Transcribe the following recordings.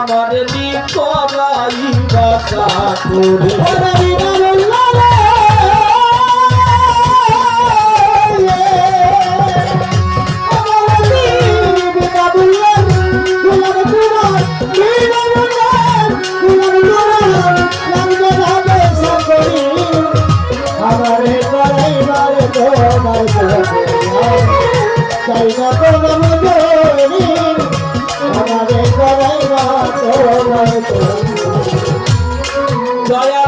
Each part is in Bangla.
আমার নিকরাই বাসা করে আমারে করাই মারে তোমার আমারে করাই মা তোমার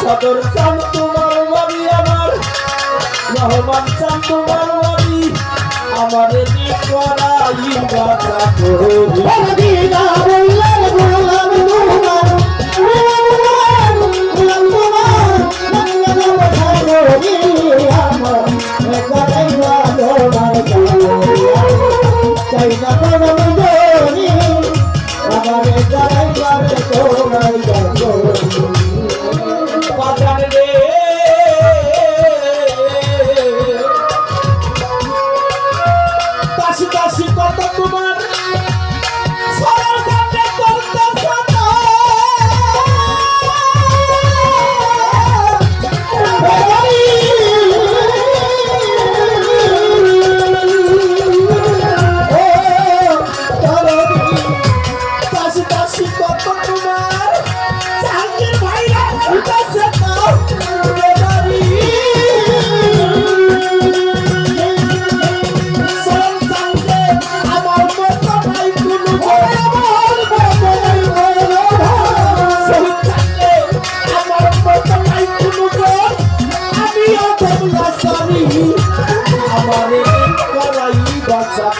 সদর চান তোমার বাড়ি আমার রহমান চান তোমার বাড়ি আমার করাই বাসা